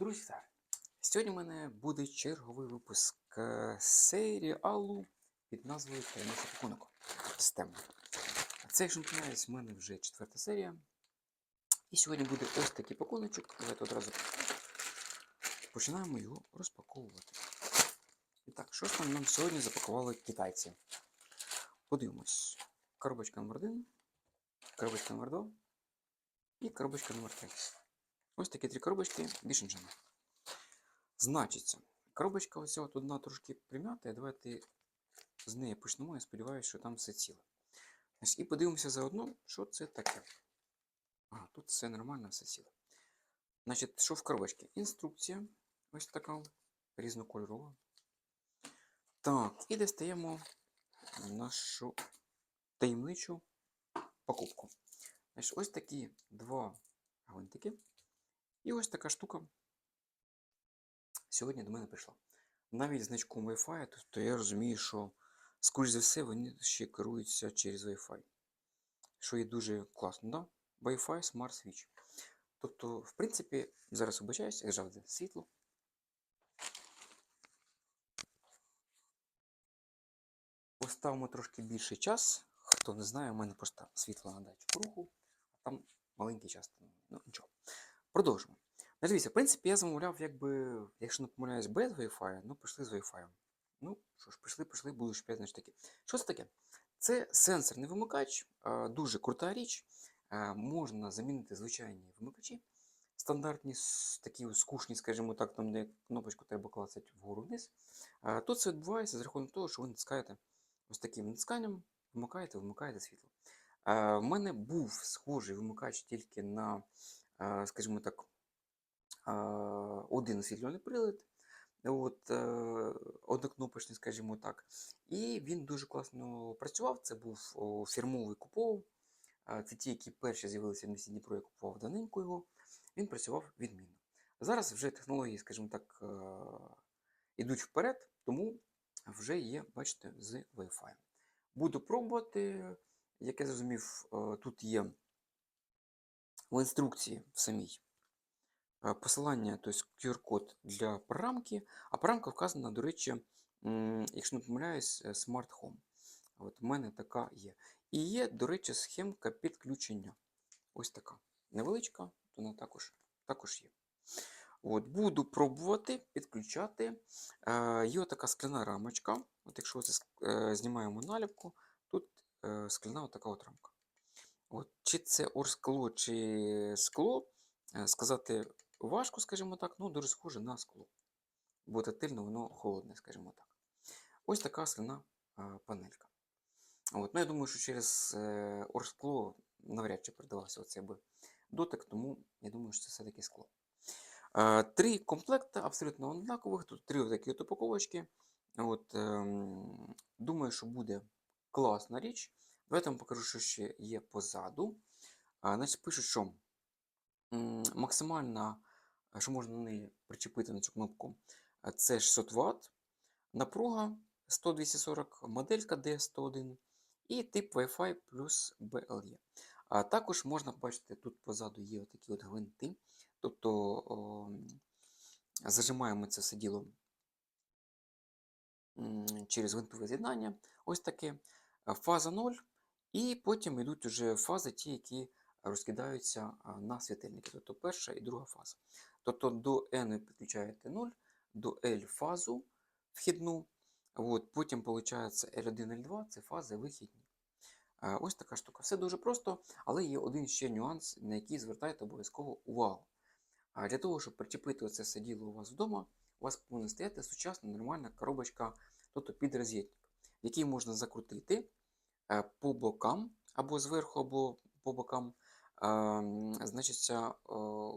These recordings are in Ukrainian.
Друзі, вітаю! Сьогодні в мене буде черговий випуск е, серіалу під назвою Таємниця пакунок система. Це, якщо не помиляюсь, в мене вже четверта серія. І сьогодні буде ось такий пакуночок. Давайте одразу починаємо його розпаковувати. І так, що ж там нам сьогодні запакували китайці? Подивимось. Коробочка номер 1, коробочка номер 2 і коробочка номер 3. Ось такі три коробочки, більше нічого. Значиться, коробочка ось от одна трошки прим'ята, давайте з неї почнемо. Я сподіваюся, що там все ціле. І подивимося заодно, що це таке. Ага, тут все нормально, все ціле. Значить, що в коробочці? Інструкція. Ось така різнокольорова. Так, і достаємо нашу таємничу покупку. Значить, ось такі два гвинтики. І ось така штука сьогодні до мене прийшла. Навіть значком Wi-Fi, тобто я розумію, що, скоріш за все, вони ще керуються через Wi-Fi. Що є дуже класно, да? Wi-Fi Smart Switch. Тобто, в принципі, зараз обичаюсь, як завжди, світло. Поставимо трошки більший час. Хто не знає, у мене просто світло на датчик руху, а там маленький час. Продовжимо. Ну, Дивіться, в принципі, я замовляв, якби, якщо не помиляюсь, без Wi-Fi, ну пішли з Wi-Fi. Ну, що ж, пішли, пішли, буду шпіти, значить таке. Що це таке? Це сенсорний вимикач, дуже крута річ. Можна замінити звичайні вимикачі. Стандартні, такі скучні, скажімо так, там, де кнопочку треба клацати вгору вниз. Тут це відбувається за рахунок того, що ви натискаєте ось таким натисканням, вимикаєте, вимикаєте світло. В мене був схожий вимикач тільки на, скажімо так, один освітлювальний прилад, от, е, однокнопочний, скажімо так. І він дуже класно працював. Це був фірмовий купов. Це ті, які перші з'явилися в місті Дніпро, я купував давненько його. Він працював відмінно. Зараз вже технології, скажімо так, е, ідуть вперед, тому вже є, бачите, з Wi-Fi. Буду пробувати. Як я зрозумів, е, тут є в інструкції в самій е, посилання, тобто QR-код для програмки, а програмка вказана, до речі, якщо не помиляюсь, е, Smart Home. От у мене така є. І є, до речі, схемка підключення. Ось така. Невеличка, вона також, також є. От, буду пробувати підключати. Е, є така скляна рамочка. От якщо це е, знімаємо наліпку, тут е, скляна така от рамка. От, чи це орскло, чи скло, е, сказати важко, скажімо так, ну дуже схоже на скло. Бо тактильно воно холодне, скажімо так. Ось така скляна е, панелька. От, ну, я думаю, що через е, орскло навряд чи передавався оцей би дотик, тому я думаю, що це все-таки скло. Е, Три комплекти абсолютно однакових. Тут три такі от упаковочки. От, ем, думаю, що буде класна річ. Давайте вам покажу, що ще є позаду. А, значить, пишуть, що максимальна, е, що можна на неї причепити на цю кнопку, е, це 600 Вт, напруга 100-240, моделька D101 і тип Wi-Fi плюс BLE. А також можна бачити, тут позаду є такі от гвинти. Тобто о, зажимаємо це все діло через гвинтове з'єднання. Ось таке. Фаза 0. І потім йдуть вже фази, ті, які розкидаються на світильники. Тобто перша і друга фаза. Тобто до N ви підключаєте 0, до L фазу вхідну. От, потім виходить L1, L2 це фази вихідні. Ось така штука. Все дуже просто, але є один ще нюанс, на який звертайте обов'язково увагу. А для того, щоб причепити оце все діло у вас вдома, у вас повинна стояти сучасна нормальна коробочка, тобто підрозетник, який можна закрутити по бокам, або зверху, або по бокам, е, значиться, е,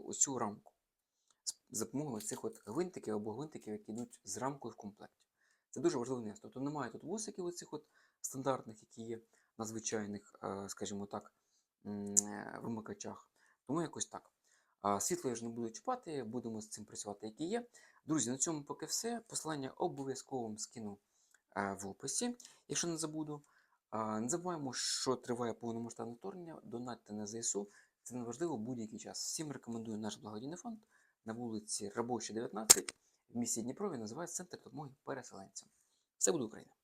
ось рамку. За допомогою цих от гвинтиків або гвинтиків, які йдуть з рамкою в комплекті. Це дуже важливе місце. Тобто немає тут вусиків оцих от стандартних, які є на звичайних, е, скажімо так, е, вимикачах. Тому якось так. Світло я ж не буду чіпати, будемо з цим працювати, як і є. Друзі, на цьому поки все. Посилання обов'язково скину е, в описі, якщо не забуду. Не забуваємо, що триває повномасштабне вторгнення. Донатьте на ЗСУ. Це неважливо важливо будь-який час. Всім рекомендую наш благодійний фонд. на вулиці Робоча, 19 в місті Дніпрові називається Центр допомоги переселенцям. Все буде Україна!